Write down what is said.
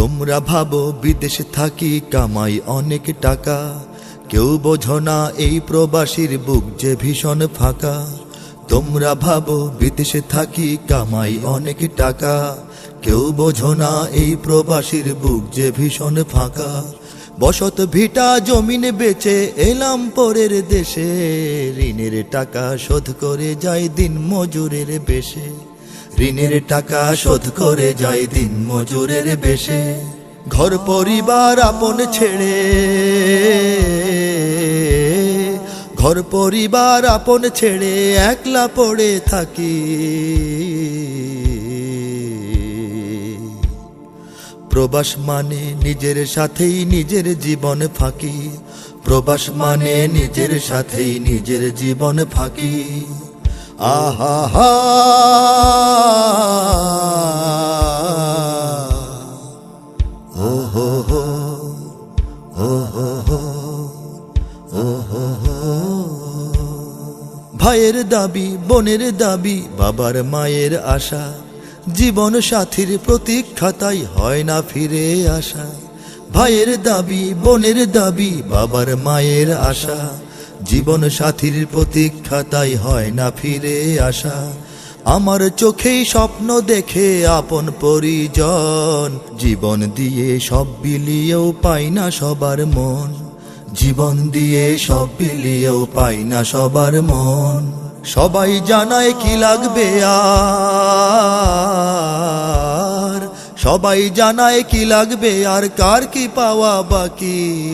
তোমরা ভাবো, বিদেশে থাকি, কামাই অনেক টাকা। কেউ বোঝো না, এই প্রবাসীর বুক যে ভীষণ ফাঁকা। তোমরা ভাবো, বিদেশে থাকি, কামাই অনেক টাকা। কেউ বোঝো না, এই প্রবাসীর বুক যে ভীষণ ফাঁকা। বসত ভিটা জমিন বেচে এলাম পরের দেশে। ঋণের টাকা শোধ করে যাই দিন মজুরের বেশে। ঋণের টাকা শোধ করে যাই দিন মজুরের বেশে। ঘর পরিবার আপন ছেড়ে। ঘর পরিবার আপন ছেড়ে একলা পড়ে থাকি। প্রবাস মানে নিজের সাথেই নিজের জীবন ফাঁকি। প্রবাস মানে নিজের সাথেই নিজের জীবন ফাঁকি। আহা ভাইয়ের দাবি, বোনের দাবি, বাবার মায়ের আশা। জীবন সাথীর প্রতীক্ষাতাই হয় না ফিরে আসা। ভাইয়ের দাবি, বোনের দাবি, বাবার মায়ের আশা। জীবন সাথীর প্রতীক্ষাতাই হয় না ফিরে আসা। আমার চোখেই স্বপ্ন দেখে আপন পরিজন। জীবন দিয়ে সব বিলিয়েও পাই না সবার মন। জীবন দিয়ে সব বিলিয়েও পাই না সবার মন। সবাই জানায় কি লাগবে আর। সবাই জানায় কি লাগবে আর কার কি পাওয়া বাকি।